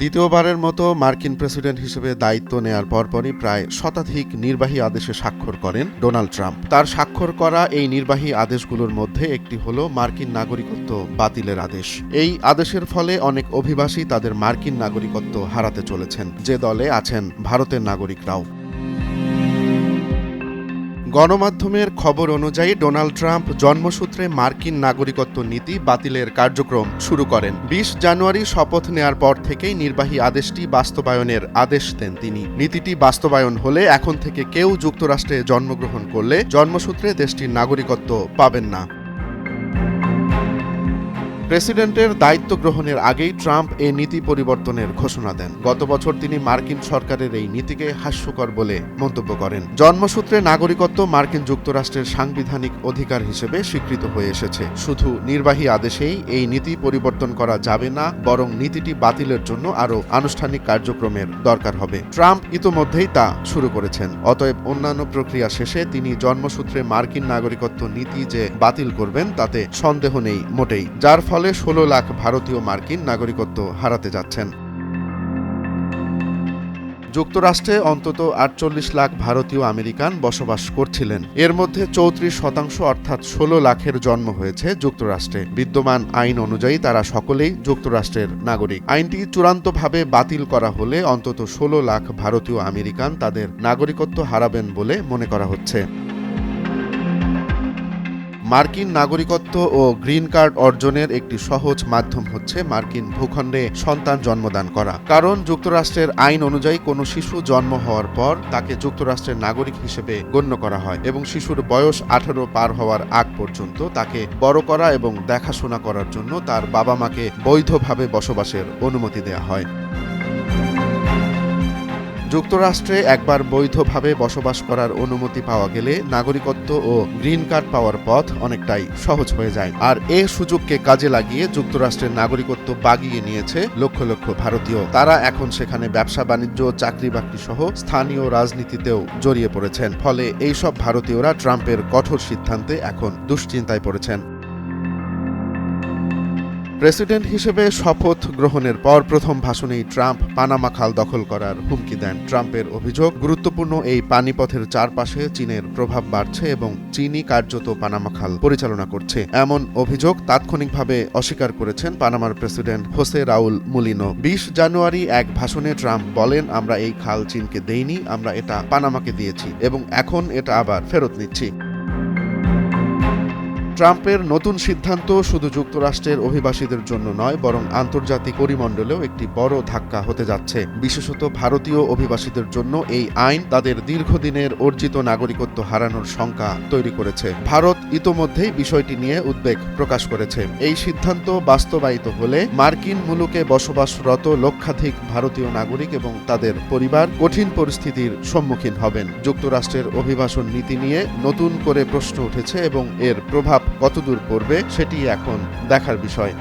দ্বিতীয়বারের মতো মার্কিন প্রেসিডেন্ট হিসেবে দায়িত্ব নেয়ার পরপরই প্রায় শতাধিক নির্বাহী আদেশে স্বাক্ষর করেন ডোনাল্ড ট্রাম্প। তার স্বাক্ষর করা এই নির্বাহী আদেশগুলোর মধ্যে একটি হল মার্কিন নাগরিকত্ব বাতিলের আদেশ। এই আদেশের ফলে অনেক অভিবাসী তাদের মার্কিন নাগরিকত্ব হারাতে চলেছেন। যে দলে আছেন ভারতের নাগরিকরাও। গণমাধ্যমের খবর অনুযায়ী ডোনাল্ড ট্রাম্প জন্মসূত্রে মার্কিন নাগরিকত্ব নীতি বাতিলের কার্যক্রম শুরু করেন। বিশ জানুয়ারি শপথ নেয়ার পর থেকেই নির্বাহী আদেশটি বাস্তবায়নের আদেশ দেন তিনি। নীতিটি বাস্তবায়ন হলে এখন থেকে কেউ যুক্তরাষ্ট্রে জন্মগ্রহণ করলে জন্মসূত্রে দেশটির নাগরিকত্ব পাবেন না। প্রেসিডেন্টের দায়িত্ব গ্রহণের আগেই ট্রাম্প এই নীতি পরিবর্তনের ঘোষণা দেন। গত বছর তিনি মার্কিন সরকারের এই নীতিকে হাস্যকর বলে মন্তব্য করেন। জন্মসূত্রে নাগরিকত্ব মার্কিন যুক্তরাষ্ট্রের সাংবিধানিক অধিকার হিসেবে স্বীকৃত হয়ে এসেছে। শুধু নির্বাহী আদেশেই এই নীতি পরিবর্তন করা যাবে না, বরং নীতিটি বাতিলের জন্য আরও আনুষ্ঠানিক কার্যক্রমের দরকার হবে। ট্রাম্প ইতোমধ্যেই তা শুরু করেছেন। অতএব অন্যান্য প্রক্রিয়া শেষে তিনি জন্মসূত্রে মার্কিন নাগরিকত্ব নীতি যে বাতিল করবেন, তাতে সন্দেহ নেই মোটেই, যার ফলে ষোলো লাখ ভারতীয় মার্কিন নাগরিকত্ব হারাতে যাচ্ছেন। যুক্তরাষ্ট্রে অন্তত আটচল্লিশ লাখ ভারতীয় আমেরিকান বসবাস করছিলেন। এর মধ্যে চৌত্রিশ শতাংশ অর্থাৎ ষোলো লাখের জন্ম হয়েছে যুক্তরাষ্ট্রে। বিদ্যমান আইন অনুযায়ী তারা সকলেই যুক্তরাষ্ট্রের নাগরিক। আইনটি চূড়ান্তভাবে বাতিল করা হলে অন্তত ষোলো লাখ ভারতীয় আমেরিকান তাদের নাগরিকত্ব হারাবেন বলে মনে করা হচ্ছে। মার্কিন নাগরিকত্ব ও গ্রিন কার্ড অর্জনের একটি সহজ মাধ্যম হচ্ছে মার্কিন ভূখণ্ডে সন্তান জন্মদান করা। কারণ যুক্তরাষ্ট্রের আইন অনুযায়ী কোনো শিশু জন্ম হওয়ার পর তাকে যুক্তরাষ্ট্রের নাগরিক হিসেবে গণ্য করা হয় এবং শিশুর বয়স আঠারো পার হওয়ার আগ পর্যন্ত তাকে বড় করা এবং দেখাশোনা করার জন্য তার বাবা মাকে বৈধভাবে বসবাসের অনুমতি দেওয়া হয়। যুক্তরাষ্ট্রে একবার বৈধভাবে বসবাস করার অনুমতি পাওয়া গেলে নাগরিকত্ব ও গ্রিন কার্ড পাওয়ার পথ অনেকটাই সহজ হয়ে যায়। আর এ সুযোগকে কাজে লাগিয়ে যুক্তরাষ্ট্রের নাগরিকত্ব বাগিয়ে নিয়েছে লক্ষ লক্ষ ভারতীয়। তারা এখন সেখানে ব্যবসা, বাণিজ্য চাকরি বাকরি সহ স্থানীয় রাজনীতিতেও জড়িয়ে পড়েছেন। ফলে এইসব ভারতীয়রা ট্রাম্পের কঠোর সিদ্ধান্তে এখন দুশ্চিন্তায় পড়েছেন। প্রেসিডেন্ট হিসেবে শপথ গ্রহণের পর প্রথম ভাষণেই ট্রাম্প পানামা খাল দখল করার হুমকি দেন। ট্রাম্পের অভিযোগ, গুরুত্বপূর্ণ এই পানিপথের চারপাশে চীনের প্রভাব বাড়ছে এবং চীনই কার্যত পানামা খাল পরিচালনা করছে। এমন অভিযোগ তাৎক্ষণিকভাবে অস্বীকার করেছেন পানামার প্রেসিডেন্ট হোসে রাউল মুলিনো। বিশ জানুয়ারি এক ভাষণে ট্রাম্প বলেন, আমরা এই খাল চীনকে দেইনি, আমরা এটা পানামাকে দিয়েছি এবং এখন এটা আবার ফেরত নিচ্ছি। ট্রাম্পের নতুন সিদ্ধান্ত শুধু যুক্তরাষ্ট্রের অভিবাসীদের জন্য নয়, বরং আন্তর্জাতিক পরিমণ্ডলেও একটি বড় ধাক্কা হতে যাচ্ছে। বিশেষত ভারতীয় অভিবাসীদের জন্য এই আইন তাদের দীর্ঘদিনের অর্জিত নাগরিকত্ব হারানোর শঙ্কা তৈরি করেছে। ভারত ইতোমধ্যেই বিষয়টি নিয়ে উদ্বেগ প্রকাশ করেছে। এই সিদ্ধান্ত বাস্তবায়িত হলে মার্কিন মুলুকে বসবাসরত লক্ষাধিক ভারতীয় নাগরিক এবং তাদের পরিবার কঠিন পরিস্থিতির সম্মুখীন হবেন। যুক্তরাষ্ট্রের অভিবাসন নীতি নিয়ে নতুন করে প্রশ্ন উঠেছে এবং এর প্রভাব কতদূর পড়বে সেটি এখন দেখার বিষয়।